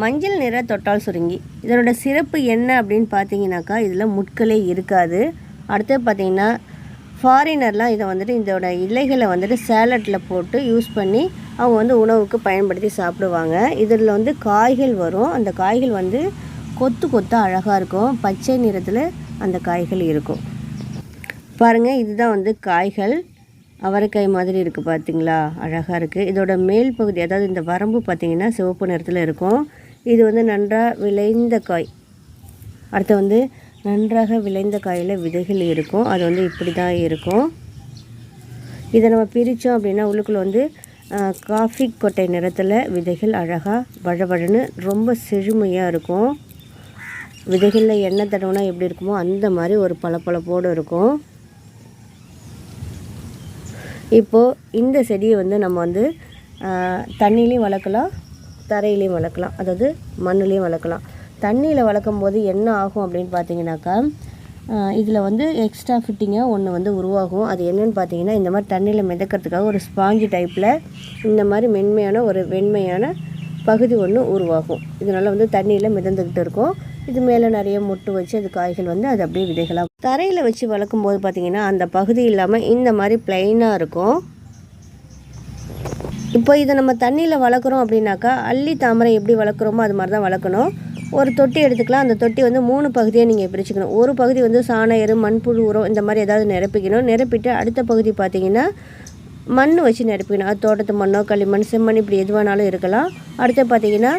மஞ்சள் நிற தொட்டால் சுருங்கி. இதனோட சிறப்பு என்ன அப்படின்னு பார்த்தீங்கன்னாக்கா இதில் முட்களே இருக்காது. அடுத்து பார்த்தீங்கன்னா ஃபாரினர்லாம் இதை வந்துட்டு இதோட இலைகளை வந்துட்டு சேலட்டில் போட்டு யூஸ் பண்ணி அவங்க வந்து உணவுக்கு பயன்படுத்தி சாப்பிடுவாங்க. இதில் வந்து காய்கள் வரும். அந்த காய்கள் வந்து கொத்து கொத்தாக அழகாக இருக்கும். பச்சை நிறத்தில் அந்த காய்கள் இருக்கும். பாருங்கள் இதுதான் வந்து காய்கள். அவரைக்காய் மாதிரி இருக்குது பார்த்தீங்களா அழகாக இருக்குது இதோட மேல் பகுதி அதாவது இந்த வரம்பு பார்த்தீங்கன்னா சிவப்பு நிறத்தில் இருக்கும். இது வந்து நன்றாக விளைந்த காய். அடுத்து வந்து நன்றாக விளைந்த காயில் விதைகள் இருக்கும். அது வந்து இப்படி தான் இருக்கும். இதை நம்ம பிரித்தோம் அப்படின்னா உள்ளுக்குள்ளே வந்து காஃபி கொட்டை நிறத்தில் விதைகள் அழகாக வழவழன்னு ரொம்ப செழுமையாக இருக்கும். விதைகளில் எண்ணெய் தடவுனா எப்படி இருக்குமோ அந்த மாதிரி ஒரு பளபளப்போடு இருக்கும். இப்போது இந்த செடியை வந்து நம்ம வந்து ஆஹ், தண்ணிலையும் வளர்க்கலாம். தரையிலையும் வளர்க்கலாம். அதாவது மண்ணுலேயும் வளர்க்கலாம். தண்ணியில் வளர்க்கும் போது என்ன ஆகும் அப்படின்னு பார்த்தீங்கன்னாக்கா இதில் வந்து எக்ஸ்ட்ரா ஃபிட்டிங்காக ஒன்று வந்து உருவாகும். அது என்னன்னு பார்த்தீங்கன்னா இந்த மாதிரி தண்ணியில் மிதக்கிறதுக்காக ஒரு ஸ்பாஞ்சு டைப்பில் இந்த மாதிரி மென்மையான ஒரு வெண்மையான பகுதி ஒன்று உருவாகும். இதனால் வந்து தண்ணியில் மிதந்துக்கிட்டு இருக்கும். இது மேலே நிறைய மொட்டு வச்சு அது காய்கள் வந்து அது அப்படியே விதைகளாக தரையில் வச்சு வளர்க்கும் போது பார்த்திங்கன்னா அந்த பகுதி இல்லாமல் இந்த மாதிரி ப்ளைனாக இருக்கும். இப்போ இதை நம்ம தண்ணியில் வளர்க்குறோம் அப்படின்னாக்கா அள்ளி தாமரை எப்படி வளர்க்குறோமோ அது மாதிரி தான் வளர்க்கணும். ஒரு தொட்டி எடுத்துக்கலாம். அந்த தொட்டி வந்து மூணு பகுதியாக நீங்கள் பிரிச்சுக்கணும். ஒரு பகுதி வந்து சாண மண்புழு உரம் இந்த மாதிரி ஏதாவது நிரப்பிக்கணும். நிரப்பிட்டு அடுத்த பகுதி பார்த்திங்கன்னா மண் வச்சு நிரப்பிக்கணும். அது தோட்டத்து மண்ணோ களிமண் செம்மண் இப்படி எது வேணாலும் இருக்கலாம். அடுத்து பார்த்தீங்கன்னா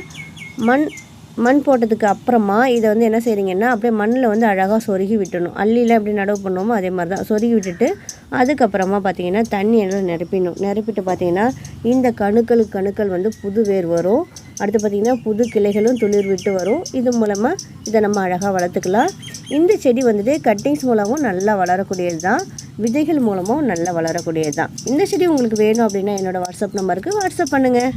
மண் மண் போட்டதுக்கு அப்புறமா இதை வந்து என்ன செய்கிறீங்கன்னா அப்படியே மண்ணில் வந்து அழகாக சொருகி விட்டணும் அள்ளியில் எப்படி நடவு பண்ணுவோமோ அதே மாதிரி தான். சொருகி விட்டுட்டு அதுக்கப்புறமா பார்த்தீங்கன்னா தண்ணி எல்லாம் நிரப்பிடணும். நிரப்பிட்டு பார்த்தீங்கன்னா இந்த கணுக்களுக்கு கணுக்கள் வந்து புது வேர் வரும். அடுத்து பார்த்தீங்கன்னா புது கிளைகளும் துளிர் விட்டு வரும். இது மூலமாக இதை நம்ம அழகாக வளர்த்துக்கலாம். இந்த செடி வந்துட்டு கட்டிங்ஸ் மூலமும் நல்லா வளரக்கூடியது தான். விதைகள் மூலமும் நல்லா வளரக்கூடியது தான். இந்த செடி உங்களுக்கு வேணும் அப்படின்னா என்னோடய வாட்ஸ்அப் நம்பருக்கு வாட்ஸ்அப் பண்ணுங்கள்